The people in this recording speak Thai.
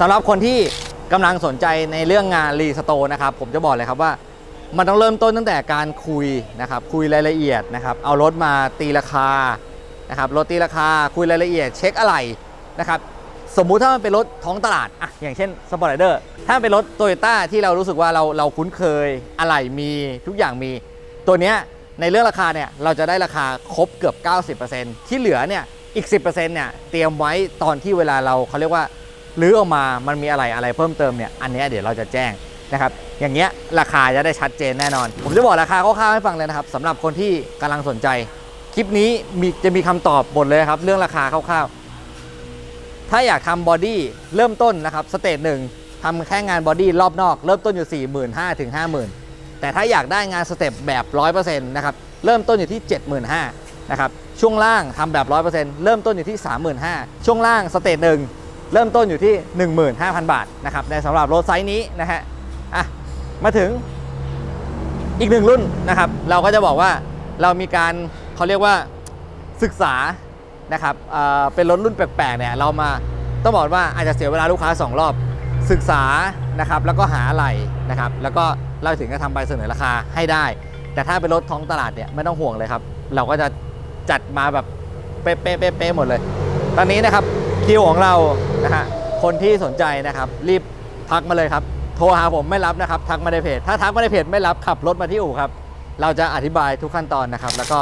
สำหรับคนที่กำลังสนใจในเรื่องงานรีสโตนะครับผมจะบอกเลยครับว่า มันต้องเริ่มต้นตั้งแต่การคุยนะครับคุยรายละเอียดนะครับเอารถมาตีราคานะครับรถตีราคาคุยรายละเอียด เช็คอะไรนะครับสมมุติถ้ามันเป็นรถท้องตลาดอะอย่างเช่นสปอร์ตไรเดอร์ถ้าเป็นรถโตโยต้าที่เรารู้สึกว่าเราเราคุ้นเคยอะไรมีทุกอย่างมี ตัวเนี้ยในเรื่องราคาเนี่ยเราจะได้ราคาครบเกือบ 90%ที่เหลือเนี่ยอีก 10%เนี่ยเตรียมไว้ตอนที่เวลาเราเขาเรียกว่า หรือออกมามันมีอะไรอะไรเพิ่มเติมเนี่ยอันนี้เดี๋ยวเราจะแจ้งนะครับอย่างเงี้ยราคาจะได้ชัดเจนแน่นอน ผมจะบอกราคาคร่าวๆให้ฟังเลยนะครับสำหรับคนที่กำลังสนใจ คลิปนี้มีจะมีคำตอบหมดเลยครับ เรื่องราคาคร่าวๆถ้าอยากทำบอดี้เริ่มต้นนะครับสเตจหนึ่งทำแค่งานบอดี้รอบนอกเริ่มต้นอยู่ 4 5 0 0 0ถึง50,000 แต่ถ้าอยากได้งานสเต็ปแบบ 100%นะครับเริ่มต้นอยู่ที่ 75,000นะครับช่วงล่างทำแบบ 100%เริ่มต้นอยู่ที่ 35,000 ช่วงล่างสเตจหนึ่ง เริ่มต้นอยู่ที่ 15,000 บาทนะครับในสำหรับรถไซส์นี้นะฮะอะมาถึงอีกหนึ่งรุ่นนะครับ เราก็จะบอกว่าเรามีการเขาเรียกว่าศึกษานะครับเอ่อเป็นรถรุ่นแปลกๆเนี่ยเรามาต้องบอกว่าอาจจะเสียเวลาลูกค้า 2 รอบศึกษานะครับแล้วก็หาอะไรนะครับแล้วก็เราถึงจะทำใบเสนอราคาให้ได้ แต่ถ้าเป็นรถท้องตลาดเนี่ยไม่ต้องห่วงเลยครับ เราก็จะจัดมาแบบเป๊ะๆหมดเลย ตอนนี้นะครับ คิวของเรานะฮะคนที่สนใจนะครับ รีบทักมาเลยครับ โทรหาผมไม่รับนะครับ ทักมาในเพจ ถ้าทักมาในเพจไม่รับขับรถมาที่อู่ครับ เราจะอธิบายทุกขั้นตอนนะครับ แล้วก็